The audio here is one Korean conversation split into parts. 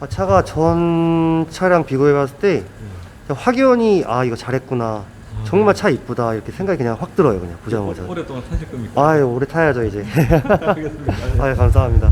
아, 차가 전 차량 비교해 봤을 때 그냥 확연히 아 이거 잘했구나. 정말 차 이쁘다. 이렇게 생각이 그냥 확 들어요 그냥 보자마자. 오- 오랫동안 타실 겁니까? 아유 오래 타야죠 이제. 알겠습니다. 아유 감사합니다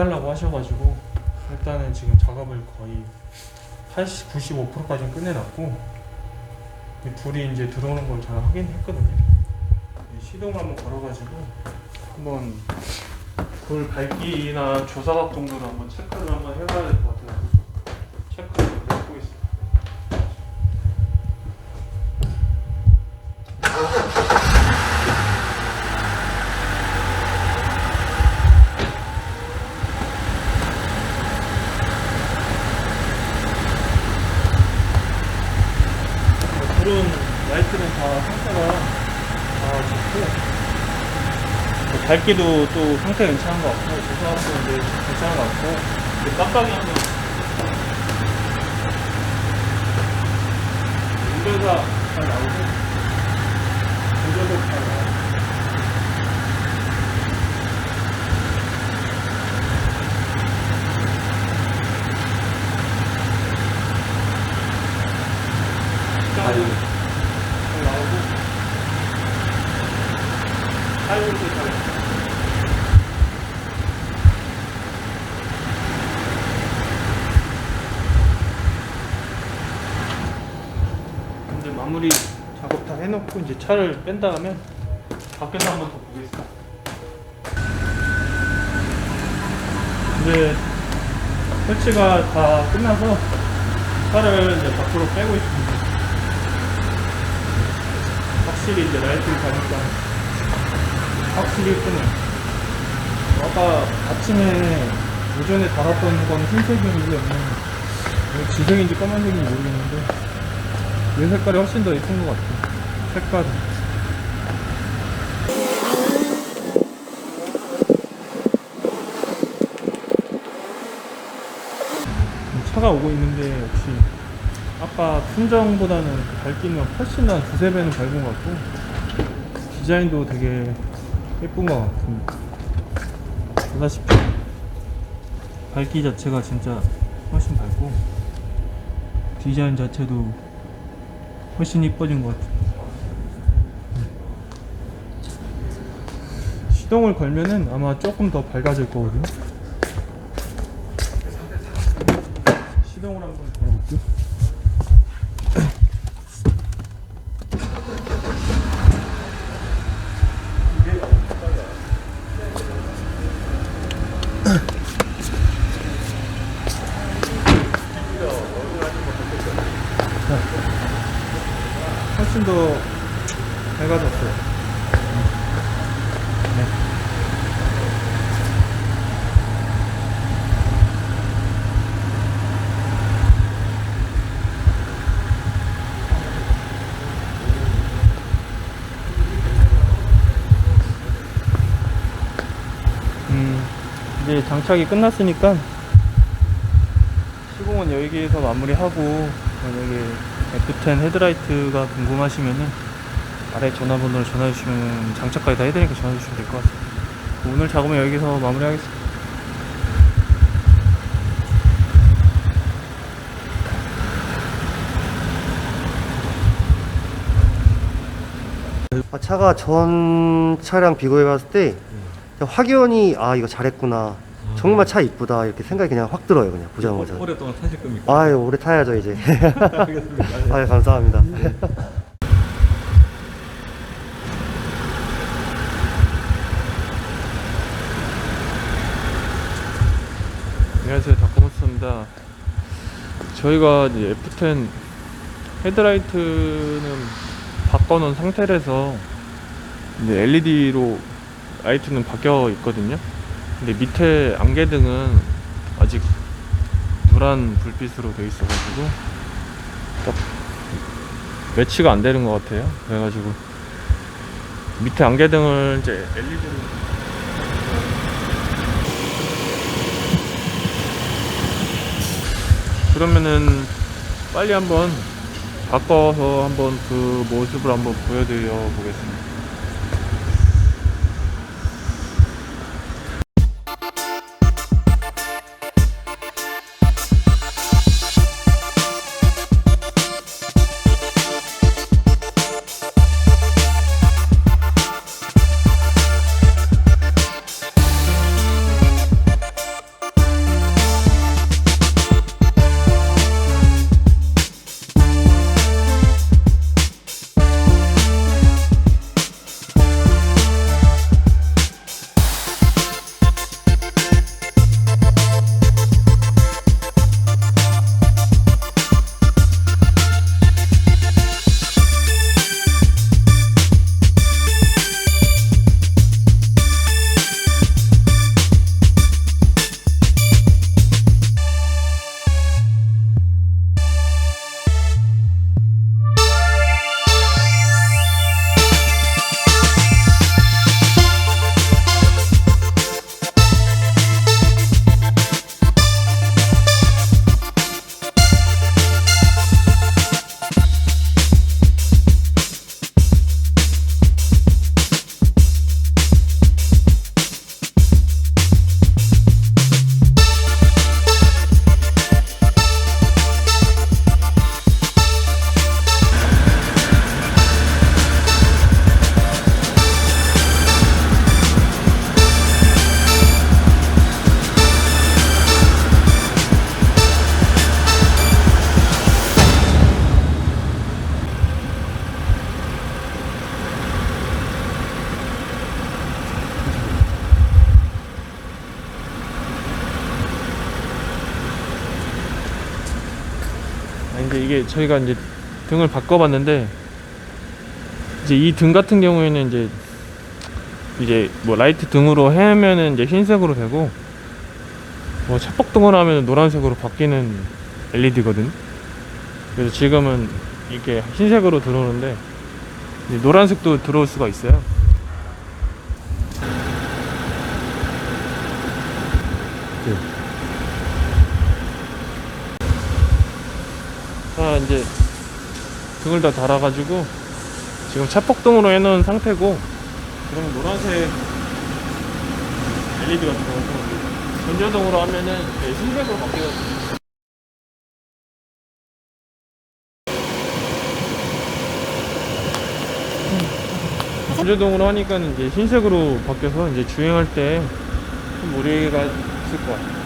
해달라고 하셔가지고 일단은 지금 작업을 거의 80, 95%까지 끝내놨고 이 불이 이제 들어오는 걸 제가 확인했거든요. 이 시동 한번 걸어가지고 한번 불 밝기나 조사각 정도를 한번 체크를 한번 해봐야 될 것 같아요. 체크를 해보겠습니다. 불은 라이트는 다 상태가 다 좋고 뭐 밝기도 또 상태 괜찮은 것 같고 조사각도 이제 괜찮은 것 같고 이제 깜빡이 한번. 운전사 잘 나오고 운전도 잘 나오고 아유. 잘 나오고 사이즈도 잘 나오고 마무리 해놓고 이제 차를 뺀 다음에 밖에서 한번 더 보겠습니다. 이제 설치가 다 끝나서 차를 이제 밖으로 빼고 있습니다. 확실히 이제 라이트를 가니까 확실히 예쁘네요. 아까 아침에 오전에 달았던 건 흰색이었는데 오늘 지색인지 검은색인지 모르겠는데 얘 색깔이 훨씬 더 예쁜 것 같아. 색깔이. 차가 오고 있는데 역시 아까 순정보다는 밝기는 훨씬 한 두세 배는 밝은 것 같고 디자인도 되게 예쁜 것 같습니다. 보다시피 밝기 자체가 진짜 훨씬 밝고 디자인 자체도 훨씬 이뻐진 것 같아요. 시동을 걸면은 아마 조금 더 밝아질 거거든요. 시동을 한번 걸어볼게요. 훨씬 더 밝아졌어요. 네. 음, 이제 장착이 끝났으니까 시공은 여기에서 마무리하고 만약에 F10 헤드라이트가 궁금하시면은 아래 전화번호를 전화 주시면 장착까지 다 해드리니까 전화 주시면 될 것 같습니다. 오늘 작업은 여기서 마무리하겠습니다. 아, 차가 전 차량 비교해 봤을 때 그냥 확연히 아 이거 잘했구나. 정말 차 이쁘다 이렇게 생각이 그냥 확 들어요 그냥 보자마자. 오랫동안 타실 겁니까? 아유 오래 타야죠 이제. 알겠습니다. 네. 아유 감사합니다. 안녕하세요 다코모스입니다 저희가 이제 F10 헤드라이트는 바꿔놓은 상태라서 이제 LED로 라이트는 바뀌어 있거든요 근데 밑에 안개등은 아직 노란 불빛으로 되어 있어가지고 딱 매치가 안 되는 것 같아요 그래가지고 밑에 안개등을 이제 LED로 그러면은 빨리 한번 바꿔서 한번 그 모습을 한번 보여드려 보겠습니다. 근데 이게 저희가 이제 등을 바꿔봤는데 이제 이 등 같은 경우에는 이제 이제 뭐 라이트 등으로 해면은 이제 흰색으로 되고 뭐 차폭등으로 하면 노란색으로 바뀌는 LED거든. 그래서 지금은 이렇게 흰색으로 들어오는데 이제 노란색도 들어올 수가 있어요. 자 이제 등을 다 달아가지고 지금 차폭등으로 해놓은 상태고 그럼 노란색 LED가 들어가서 전자등으로 하면은 이제 흰색으로 바뀌거든요. 전자등으로 하니까 이제 흰색으로 바뀌어서 이제 주행할 때좀 무리가 있을 것 같아요.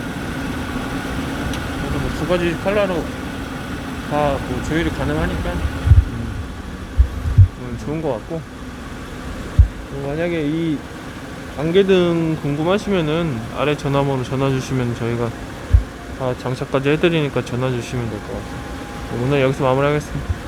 그래서 뭐 두 가지 컬러로 다 뭐 조율이 가능하니까. 음, 좋은 것 같고. 어, 만약에 이 안개등 궁금하시면은 아래 전화번호 전화 주시면 저희가 다 장착까지 해드리니까 전화 주시면 될 것 같아요. 오늘 여기서 마무리하겠습니다